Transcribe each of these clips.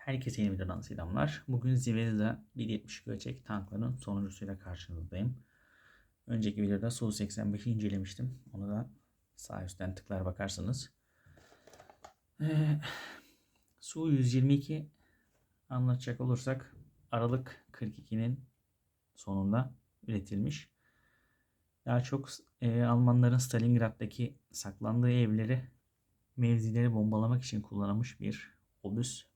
Herkese yeni videodan selamlar. Bugün Ziveriza 1.70 ölçek tankların sonuncusuyla karşınızdayım. Önceki videoda Su-85'i incelemiştim. Onu da sağ üstten tıklar bakarsanız. Ee, Su-122 anlatacak olursak Aralık 42'nin sonunda üretilmiş. Daha çok e, Almanların Stalingrad'daki saklandığı evleri, mevzileri bombalamak için kullanılmış bir obüs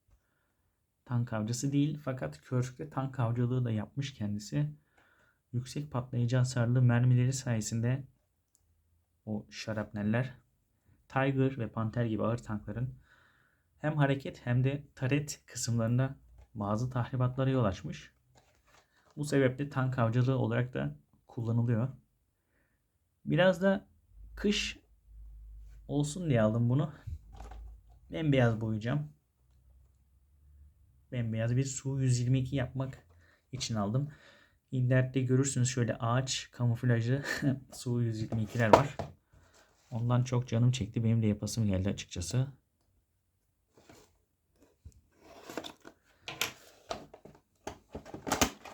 tank avcısı değil fakat Körsk'te tank avcılığı da yapmış kendisi. Yüksek patlayıcı hasarlı mermileri sayesinde o şarapneller Tiger ve Panther gibi ağır tankların hem hareket hem de taret kısımlarında bazı tahribatlara yol açmış. Bu sebeple tank avcılığı olarak da kullanılıyor. Biraz da kış olsun diye aldım bunu. Bembeyaz boyayacağım bembeyaz bir Su 122 yapmak için aldım. İnternette görürsünüz şöyle ağaç kamuflajı Su 122'ler var. Ondan çok canım çekti. Benim de yapasım geldi açıkçası.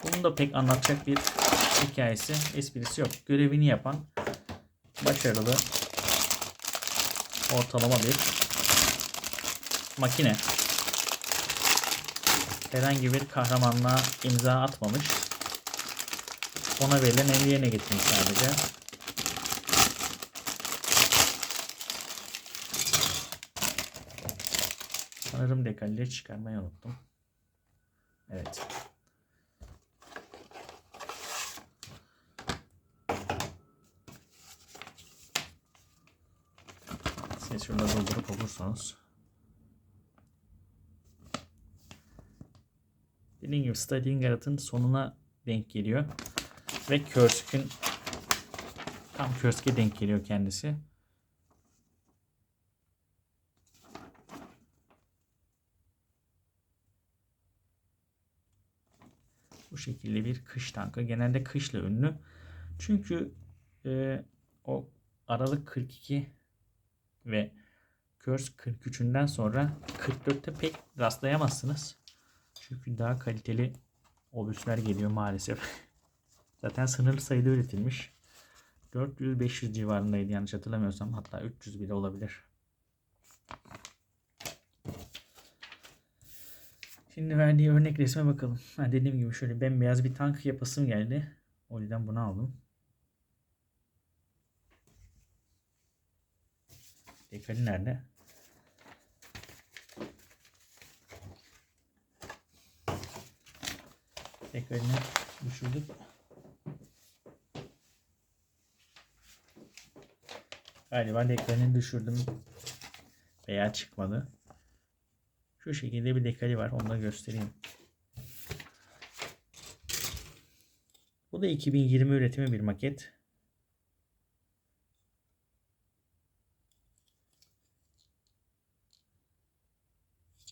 Bunun da pek anlatacak bir hikayesi, esprisi yok. Görevini yapan başarılı ortalama bir makine herhangi bir kahramanlığa imza atmamış. Ona verilen emri yerine getirmiş sadece. Sanırım dekalleri çıkarmayı unuttum. Evet. Siz şurada doldurup olursanız. Dediğim gibi Stalingrad'ın sonuna denk geliyor. Ve Kursk'ün tam Kursk'e denk geliyor kendisi. Bu şekilde bir kış tankı. Genelde kışla ünlü. Çünkü e, o Aralık 42 ve Kursk 43'ünden sonra 44'te pek rastlayamazsınız. Çünkü daha kaliteli obüsler geliyor maalesef. Zaten sınırlı sayıda üretilmiş. 400-500 civarındaydı yanlış hatırlamıyorsam. Hatta 300 bile olabilir. Şimdi verdiği örnek resme bakalım. Ha, dediğim gibi şöyle bembeyaz bir tank yapasım geldi. O yüzden bunu aldım. Dekali nerede? Tekrarını düşürdük. Galiba deklarını düşürdüm veya çıkmadı. Şu şekilde bir dekali var. Onu da göstereyim. Bu da 2020 üretimi bir maket.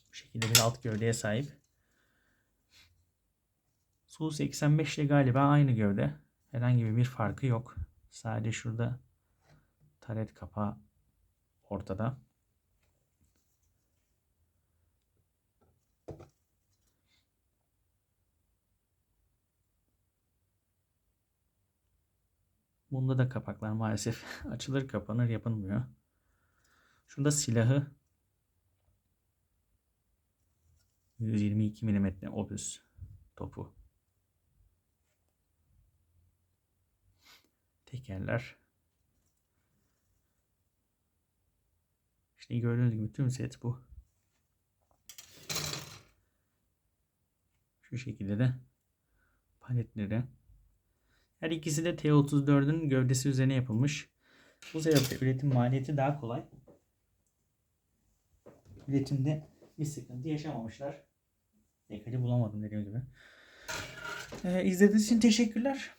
Bu şekilde bir alt gövdeye sahip. Su 85 ile galiba aynı gövde. Herhangi bir farkı yok. Sadece şurada taret kapağı ortada. Bunda da kapaklar maalesef açılır kapanır yapılmıyor. Şurada silahı 122 mm obüs topu. Tekerler. İşte gördüğünüz gibi tüm set bu. Şu şekilde de paletleri. Her ikisi de T34'ün gövdesi üzerine yapılmış. Bu sebeple üretim maliyeti daha kolay. Üretimde bir sıkıntı yaşamamışlar. Dekali bulamadım dediğim gibi. Ee, izlediğiniz için teşekkürler.